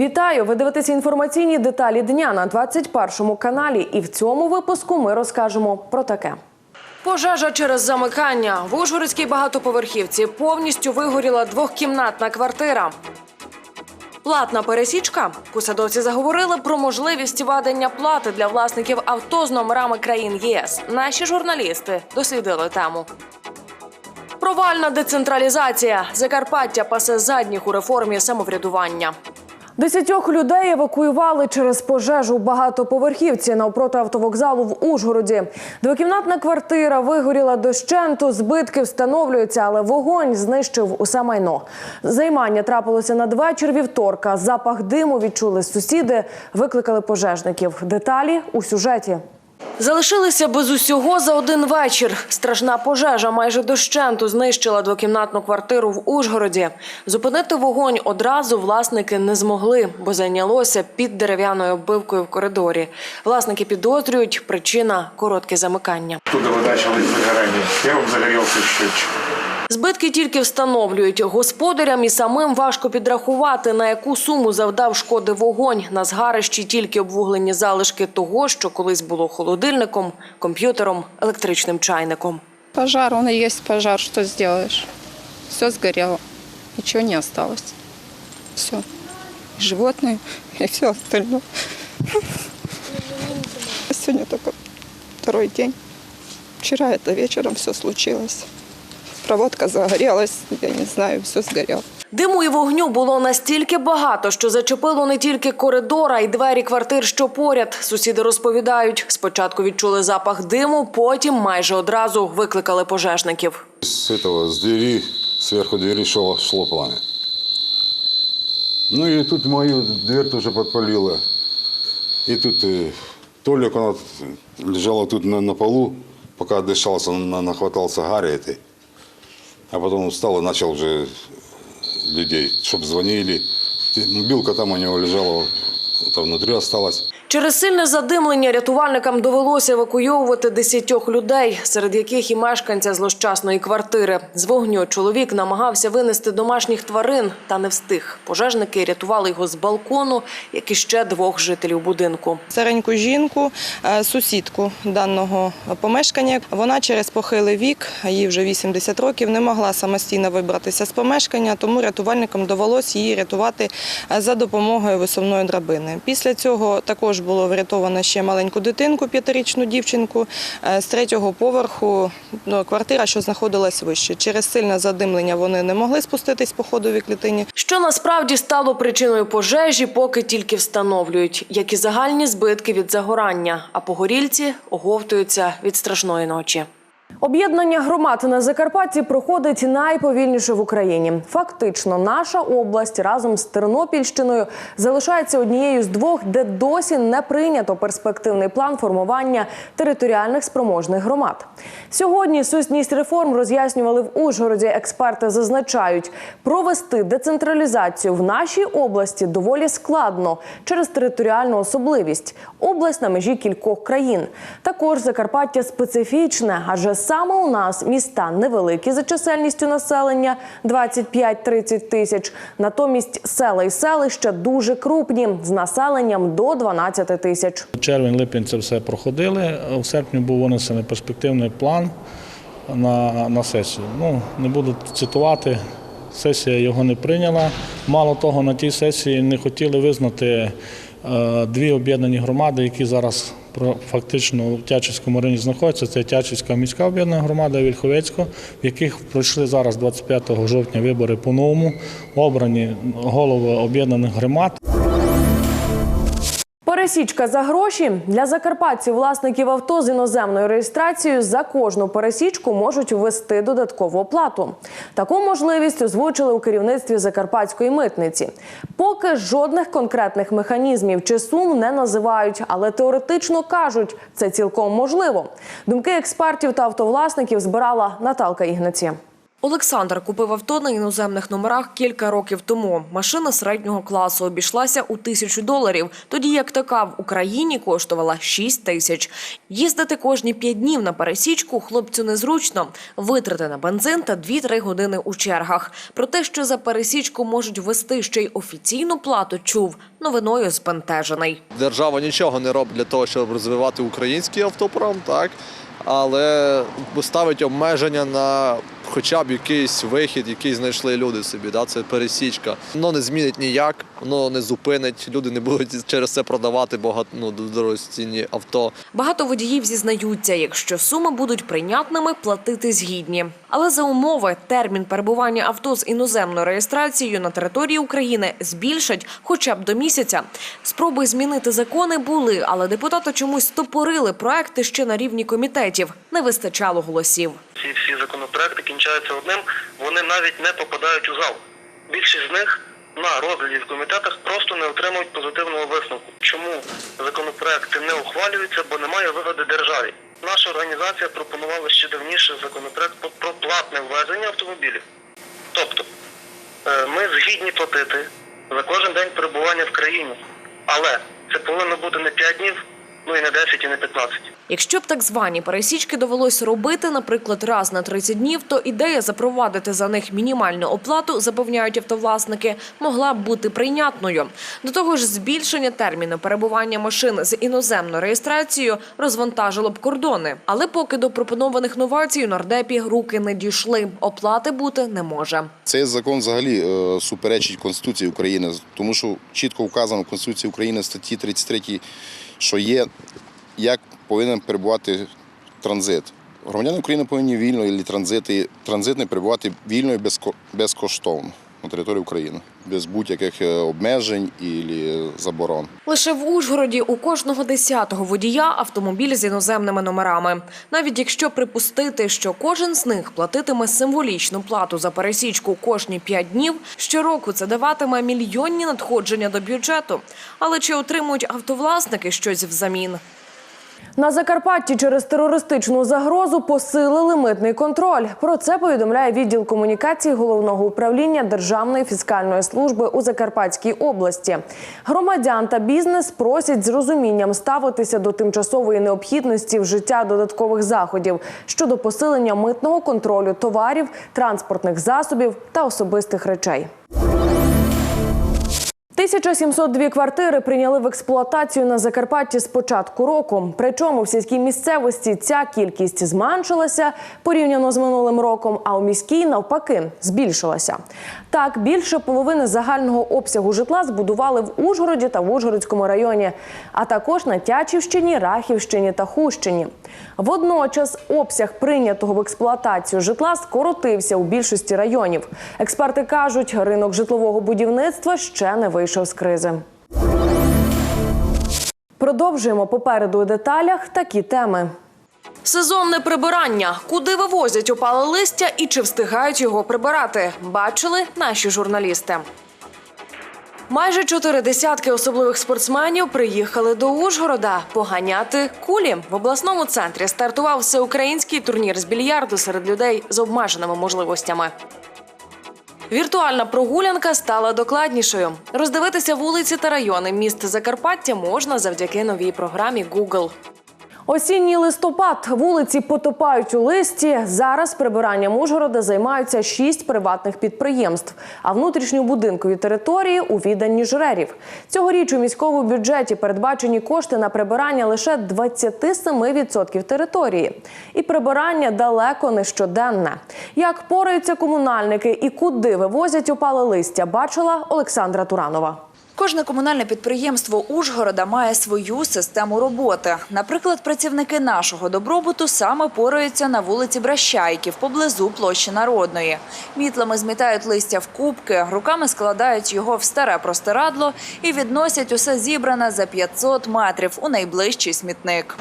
Вітаю! Ви дивитеся інформаційні деталі дня на 21 каналі. І в цьому випуску ми розкажемо про таке. Пожежа через замикання в Ужгородській багатоповерхівці повністю вигоріла двохкімнатна квартира. Платна пересічка. Посадовці заговорили про можливість введення плати для власників авто з номерами країн ЄС. Наші журналісти дослідили тему. Провальна децентралізація. Закарпаття пасе задніх у реформі самоврядування. Десятьох людей евакуювали через пожежу багатоповерхівці навпроти автовокзалу в Ужгороді. Двокімнатна квартира вигоріла дощенту, збитки встановлюються, але вогонь знищив усе майно. Займання трапилося надвечір вівторка. Запах диму відчули сусіди, викликали пожежників. Деталі у сюжеті. Залишилися без усього за один вечір. Страшна пожежа майже дощенту знищила двокімнатну квартиру в Ужгороді. Зупинити вогонь одразу власники не змогли, бо зайнялося під дерев'яною оббивкою в коридорі. Власники підозрюють, причина коротке замикання. Туди почали загорання. Я вам загорівся счетчик. Збитки тільки встановлюють господарям і самим важко підрахувати, на яку суму завдав шкоди вогонь. На згарищі тільки обвуглені залишки того, що колись було холодильником, комп'ютером, електричним чайником. Пожар, и есть пожар, что сделаешь? Все сгорело, ничего не осталось. Все. И животные, и все остальное. Сегодня только второй день. Вчера это вечером все случилось Проводка загорелась, я не знаю, все сгорело. Диму і вогню було настільки багато, що зачепило не тільки коридора і двері квартир, що поряд. Сусіди розповідають, спочатку відчули запах диму, потім майже одразу викликали пожежників. С этого, с двери, сверху двери шло, шло пламя. Ну и тут мою дверь тоже подпалило. И тут э, Толик, он вот лежала тут на, на полу, пока дышался, он на- нахватался гари этой. А потом встал и начал уже людей, чтобы звонили. Мобилка там у него лежала, там внутри осталась. Через сильне задимлення рятувальникам довелося евакуйовувати десятьох людей, серед яких і мешканця злощасної квартири. З вогню чоловік намагався винести домашніх тварин, та не встиг. Пожежники рятували його з балкону, як і ще двох жителів будинку. Стареньку жінку, е, сусідку даного помешкання. Вона через похилий вік, їй вже 80 років, не могла самостійно вибратися з помешкання, тому рятувальникам довелося її рятувати е, за допомогою висувної драбини. Після цього також було врятовано ще маленьку дитинку, п'ятирічну дівчинку е, з третього поверху. Ну, квартира, що знаходилась вище. Через сильне задимлення вони не могли спуститись по ходовій клітині. Що насправді стало причиною пожежі, поки тільки встановлюють, як і загальні збитки від загорання, а погорільці оговтуються від страшної ночі. Об'єднання громад на Закарпатті проходить найповільніше в Україні. Фактично, наша область разом з Тернопільщиною залишається однією з двох, де досі не прийнято перспективний план формування територіальних спроможних громад. Сьогодні сутність реформ роз'яснювали в Ужгороді. Експерти зазначають, провести децентралізацію в нашій області доволі складно через територіальну особливість. Область на межі кількох країн. Також Закарпаття специфічне, адже саме у нас міста невеликі за чисельністю населення 25-30 тисяч. Натомість села і селища дуже крупні з населенням до 12 тисяч. Червень, липень це все проходили. У серпні був винесений перспективний план на, на сесію. Ну, не буду цитувати, сесія його не прийняла. Мало того, на тій сесії не хотіли визнати е, дві об'єднані громади, які зараз фактично в Тячівському районі знаходиться. Це Тячівська міська об'єднана громада Вільховецька, в яких пройшли зараз 25 жовтня вибори по-новому, обрані голови об'єднаних громад. Пересічка за гроші для закарпатців власників авто з іноземною реєстрацією за кожну пересічку можуть ввести додаткову оплату. Таку можливість озвучили у керівництві закарпатської митниці. Поки жодних конкретних механізмів чи сум не називають, але теоретично кажуть, це цілком можливо. Думки експертів та автовласників збирала Наталка Ігнація. Олександр купив авто на іноземних номерах кілька років тому. Машина середнього класу обійшлася у тисячу доларів, тоді як така в Україні коштувала 6 тисяч. Їздити кожні п'ять днів на пересічку хлопцю незручно. Витрати на бензин та 2-3 години у чергах. Про те, що за пересічку можуть ввести ще й офіційну плату, чув новиною збентежений. Держава нічого не робить для того, щоб розвивати український автопром, так але ставить обмеження на хоча б якийсь вихід, який знайшли люди собі. Да? Це пересічка. Воно не змінить ніяк, воно не зупинить. Люди не будуть через це продавати багато ну, дорогоцінні авто. Багато водіїв зізнаються, якщо суми будуть прийнятними, платити згідні. Але за умови термін перебування авто з іноземною реєстрацією на території України збільшать хоча б до місяця. Спроби змінити закони були, але депутати чомусь стопорили проекти ще на рівні комітетів. Не вистачало голосів. Законопроекти кінчаються одним, вони навіть не попадають у зал. Більшість з них на розгляді в комітетах просто не отримують позитивного висновку. Чому законопроекти не ухвалюються, бо немає вигоди державі. Наша організація пропонувала ще давніше законопроект про- про платне ввезення автомобілів. Тобто, е, ми згідні платити за кожен день перебування в країні, але це повинно бути не 5 днів, ну і не 10, і не 15. Якщо б так звані пересічки довелось робити, наприклад, раз на 30 днів, то ідея запровадити за них мінімальну оплату, запевняють автовласники, могла б бути прийнятною. До того ж, збільшення терміну перебування машин з іноземною реєстрацією розвантажило б кордони. Але поки до пропонованих новацій у нардепі руки не дійшли. Оплати бути не може. Цей закон взагалі е, суперечить Конституції України, тому що чітко вказано в Конституції України в статті 33, що є, як повинен перебувати транзит. Громадяни України повинні вільно і транзити, транзитне перебувати вільно і безко- безкоштовно на території України, без будь-яких е, обмежень і заборон. Лише в Ужгороді у кожного десятого водія автомобіль з іноземними номерами. Навіть якщо припустити, що кожен з них платитиме символічну плату за пересічку кожні п'ять днів, щороку це даватиме мільйонні надходження до бюджету. Але чи отримують автовласники щось взамін? На Закарпатті через терористичну загрозу посилили митний контроль. Про це повідомляє відділ комунікації головного управління Державної фіскальної служби у Закарпатській області. Громадян та бізнес просять з розумінням ставитися до тимчасової необхідності вжиття додаткових заходів щодо посилення митного контролю товарів, транспортних засобів та особистих речей. 1702 квартири прийняли в експлуатацію на Закарпатті з початку року. Причому в сільській місцевості ця кількість зменшилася порівняно з минулим роком, а у міській навпаки збільшилася. Так, більше половини загального обсягу житла збудували в Ужгороді та в Ужгородському районі, а також на Тячівщині, Рахівщині та Хущині. Водночас обсяг прийнятого в експлуатацію житла скоротився у більшості районів. Експерти кажуть, ринок житлового будівництва ще не вийшов з кризи. Продовжуємо попереду у деталях такі теми. Сезонне прибирання. Куди вивозять опале листя і чи встигають його прибирати? Бачили наші журналісти. Майже чотири десятки особливих спортсменів приїхали до Ужгорода поганяти кулі. В обласному центрі стартував всеукраїнський турнір з більярду серед людей з обмеженими можливостями. Віртуальна прогулянка стала докладнішою. Роздивитися вулиці та райони міст Закарпаття можна завдяки новій програмі Google. Осінній листопад вулиці потопають у листі. Зараз прибиранням Ужгорода займаються шість приватних підприємств, а внутрішньобудинкові території у відданні жрерів. Цьогоріч у міському бюджеті передбачені кошти на прибирання лише 27% території. І прибирання далеко не щоденне. Як пораються комунальники і куди вивозять опале листя, бачила Олександра Туранова. Кожне комунальне підприємство Ужгорода має свою систему роботи. Наприклад, працівники нашого добробуту саме пораються на вулиці Бращайків поблизу площі Народної. Мітлами змітають листя в кубки, руками складають його в старе простирадло і відносять усе зібране за 500 метрів у найближчий смітник.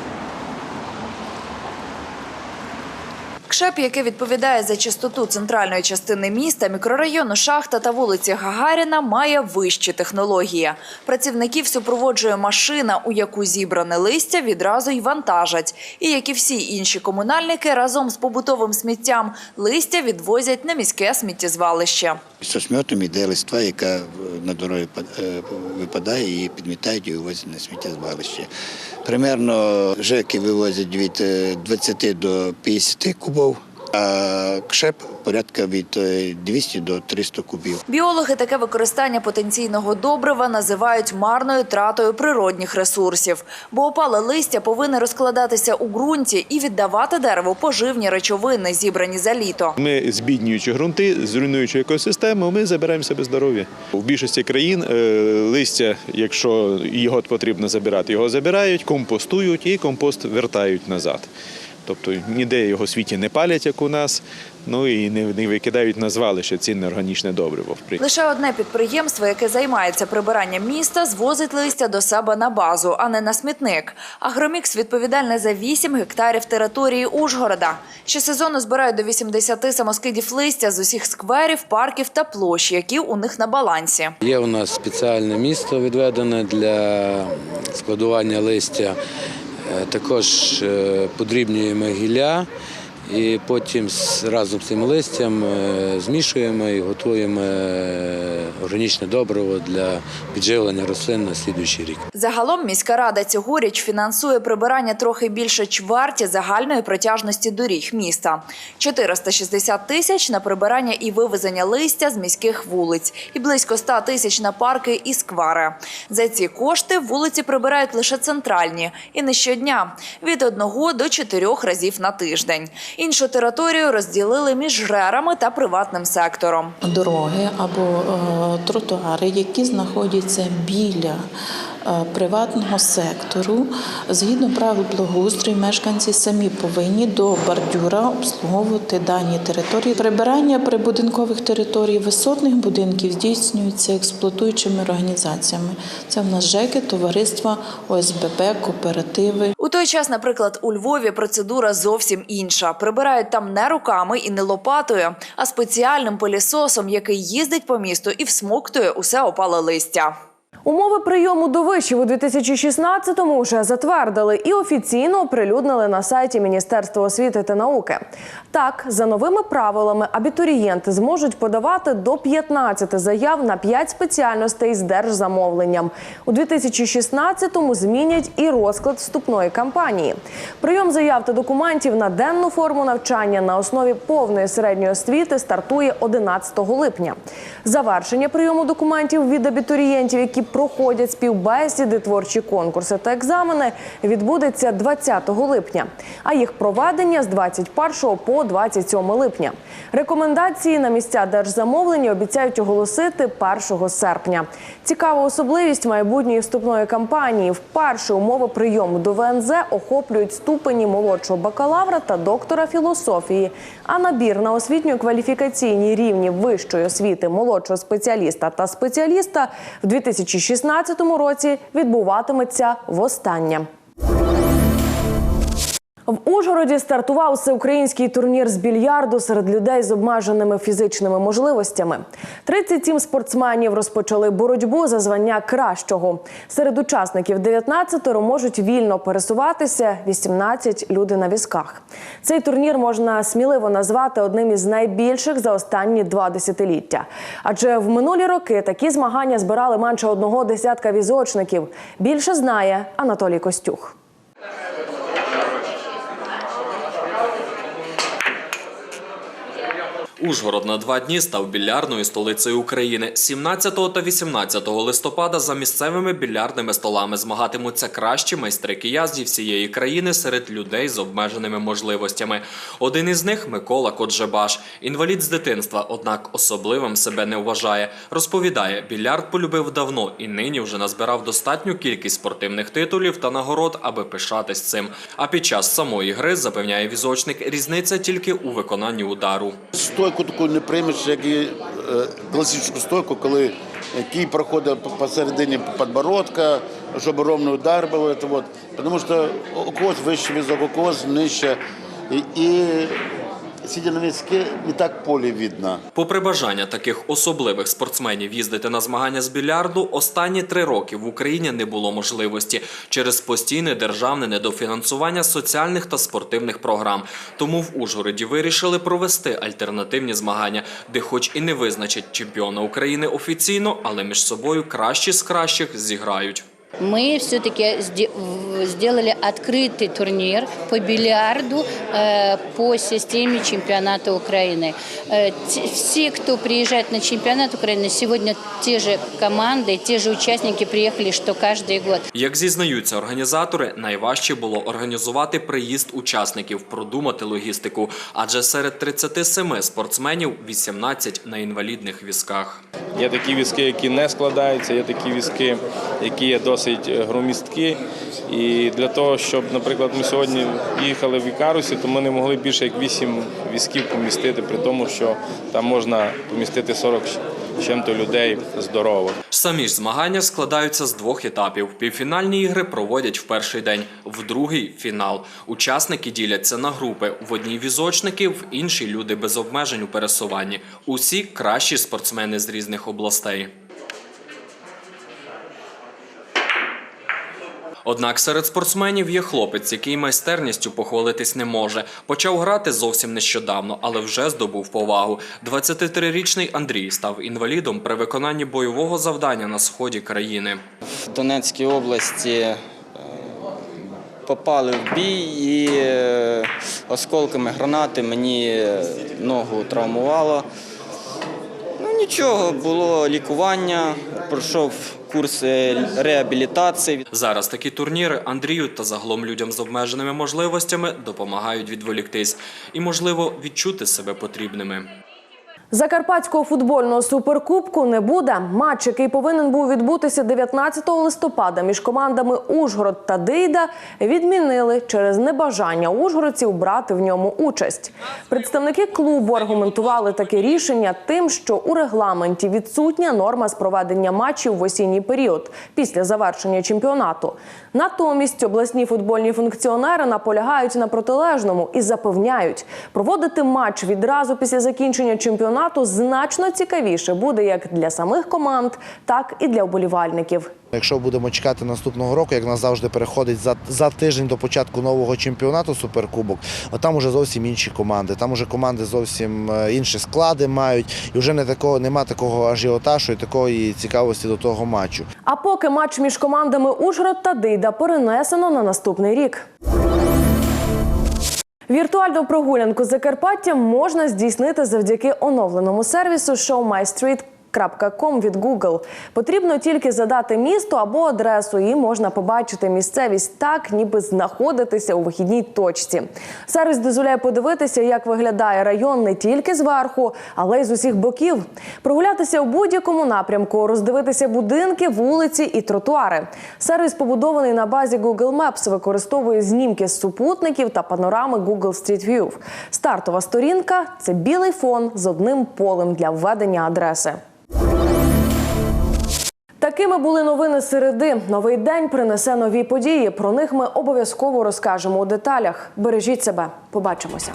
КШЕП, який відповідає за чистоту центральної частини міста, мікрорайону Шахта та вулиці Гагаріна, має вищі технології. Працівників супроводжує машина, у яку зібране листя відразу й вантажать. І як і всі інші комунальники, разом з побутовим сміттям листя відвозять на міське сміттєзвалище. З сметом іде листва, яка на дорозі е, випадає, її підмітають і вивозять на сміттєзвалище. Примерно ЖЕКи вивозять від е, 20 до 50 кубів, а КШЕП порядка від е, 200 до 300 кубів. Біологи таке використання потенційного добрива називають марною тратою природних ресурсів, бо опале листя повинне розкладатися у ґрунті і віддавати дереву поживні речовини, зібрані за літо. Ми, збіднюючи ґрунти, зруйнуючи екосистему, ми забираємо себе здоров'я. В більшості країн е, листя, якщо його потрібно забирати, його забирають, компостують і компост вертають назад. Тобто ніде його в світі не палять, як у нас, ну і не, не викидають на звалище цінне органічне добриво. Лише одне підприємство, яке займається прибиранням міста, звозить листя до себе на базу, а не на смітник. Агромікс відповідальний за 8 гектарів території Ужгорода. Щосезону збирають до 80 самоскидів листя з усіх скверів, парків та площ, які у них на балансі. Є у нас спеціальне місто відведене для складування листя. Е, Також подрібні подрібнюємо гілля і потім разом з цим листям е, змішуємо і готуємо е, органічне добриво для підживлення рослин на слідуючий рік. Загалом міська рада цьогоріч фінансує прибирання трохи більше чверті загальної протяжності доріг міста. 460 тисяч на прибирання і вивезення листя з міських вулиць і близько 100 тисяч на парки і сквери. За ці кошти вулиці прибирають лише центральні і не щодня – від одного до чотирьох разів на тиждень. Іншу територію розділили між рерами та приватним сектором. дороги або е, тротуари, які знаходяться біля приватного сектору, згідно правил благоустрою, мешканці самі повинні до бордюра обслуговувати дані території. Прибирання прибудинкових територій висотних будинків здійснюється експлуатуючими організаціями. Це в нас ЖЕКи, товариства, ОСББ, кооперативи. У той час, наприклад, у Львові процедура зовсім інша. Прибирають там не руками і не лопатою, а спеціальним пилісосом, який їздить по місту і всмоктує усе опале листя. Умови прийому до вишів у 2016-му вже затвердили і офіційно оприлюднили на сайті Міністерства освіти та науки. Так, за новими правилами абітурієнти зможуть подавати до 15 заяв на 5 спеціальностей з держзамовленням. У 2016-му змінять і розклад вступної кампанії. Прийом заяв та документів на денну форму навчання на основі повної середньої освіти стартує 11 липня. Завершення прийому документів від абітурієнтів, які проходять співбесіди, творчі конкурси та екзамени, відбудеться 20 липня, а їх проведення з 21 по 27 липня. Рекомендації на місця держзамовлення обіцяють оголосити 1 серпня. Цікава особливість майбутньої вступної кампанії. Вперше умови прийому до ВНЗ охоплюють ступені молодшого бакалавра та доктора філософії. А набір на освітньо-кваліфікаційні рівні вищої освіти молодшого спеціаліста та спеціаліста в 2016 році відбуватиметься востаннє. В Ужгороді стартував всеукраїнський турнір з більярду серед людей з обмеженими фізичними можливостями. 37 спортсменів розпочали боротьбу за звання кращого. Серед учасників 19 можуть вільно пересуватися, 18 – люди на візках. Цей турнір можна сміливо назвати одним із найбільших за останні два десятиліття. Адже в минулі роки такі змагання збирали менше одного десятка візочників. Більше знає Анатолій Костюх. Ужгород на два дні став більярдною столицею України. 17 та 18 листопада за місцевими більярдними столами змагатимуться кращі майстри кия зі всієї країни серед людей з обмеженими можливостями. Один із них Микола Коджебаш, інвалід з дитинства, однак особливим себе не вважає. Розповідає, більярд полюбив давно і нині вже назбирав достатню кількість спортивних титулів та нагород, аби пишатись цим. А під час самої гри запевняє візочник, різниця тільки у виконанні удару. Стойку таку не приймеш, як і е, класичну стойку, коли кій проходить посередині подбородка, щоб ровний удар був. Тому що у когось вищий візок, у когось нижче. І, і візки, не так поле видно. Попри бажання таких особливих спортсменів їздити на змагання з більярду, останні три роки в Україні не було можливості через постійне державне недофінансування соціальних та спортивних програм. Тому в Ужгороді вирішили провести альтернативні змагання, де, хоч і не визначать чемпіона України офіційно, але між собою кращі з кращих зіграють. Мы все-таки сде- в- сделали открытый турнир по бильярду э, по системе чемпионата Украины. Э, те- Все, кто приезжает на чемпионат Украины, сегодня те же команды, те же участники приехали, что каждый год. Як зізнаються організатори, найважче було організувати приїзд учасників, продумати логістику, адже серед 37 спортсменів 18 на інвалідних візках. Є такі візки, які не складаються, є такі візки, які є досить е, громісткі. І для того, щоб, наприклад, ми сьогодні їхали в Ікарусі, то ми не могли більше як 8 візків помістити, при тому, що там можна помістити 40 чим-то людей здорових. Самі ж змагання складаються з двох етапів. Півфінальні ігри проводять в перший день, в другий фінал. Учасники діляться на групи. В одній візочники, в іншій люди без обмежень у пересуванні. Усі кращі спортсмени з різних областей. Однак серед спортсменів є хлопець, який майстерністю похвалитись не може. Почав грати зовсім нещодавно, але вже здобув повагу. 23-річний Андрій став інвалідом при виконанні бойового завдання на сході країни. в Донецькій області е, попали в бій і е, осколками гранати мені е, ногу травмувало. Ну нічого, було лікування, пройшов курс реабілітації. Зараз такі турніри Андрію та загалом людям з обмеженими можливостями допомагають відволіктись і, можливо, відчути себе потрібними. Закарпатського футбольного суперкубку не буде. Матч, який повинен був відбутися 19 листопада між командами Ужгород та Дейда, відмінили через небажання ужгородців брати в ньому участь. Представники клубу аргументували таке рішення тим, що у регламенті відсутня норма з проведення матчів в осінній період після завершення чемпіонату. Натомість обласні футбольні функціонери наполягають на протилежному і запевняють, проводити матч відразу після закінчення чемпіонату значно цікавіше буде як для самих команд, так і для вболівальників. Якщо будемо чекати наступного року, як нас завжди переходить за, за тиждень до початку нового чемпіонату Суперкубок, там уже зовсім інші команди. Там уже команди зовсім е, інші склади мають, і вже не такого нема такого ажіотажу і такої цікавості до того матчу. А поки матч між командами Ужгород та Дейда перенесено на наступний рік. Віртуальну прогулянку Закарпаттям можна здійснити завдяки оновленому сервісу ShowMyStreet .com від Google. Потрібно тільки задати місто або адресу, і можна побачити місцевість так, ніби знаходитися у вихідній точці. Сервіс дозволяє подивитися, як виглядає район не тільки зверху, але й з усіх боків. Прогулятися у будь-якому напрямку, роздивитися будинки, вулиці і тротуари. Сервіс побудований на базі Google Maps, використовує знімки з супутників та панорами Google Street View. Стартова сторінка це білий фон з одним полем для введення адреси. Такими були новини середи. Новий день принесе нові події. Про них ми обов'язково розкажемо у деталях. Бережіть себе. Побачимося.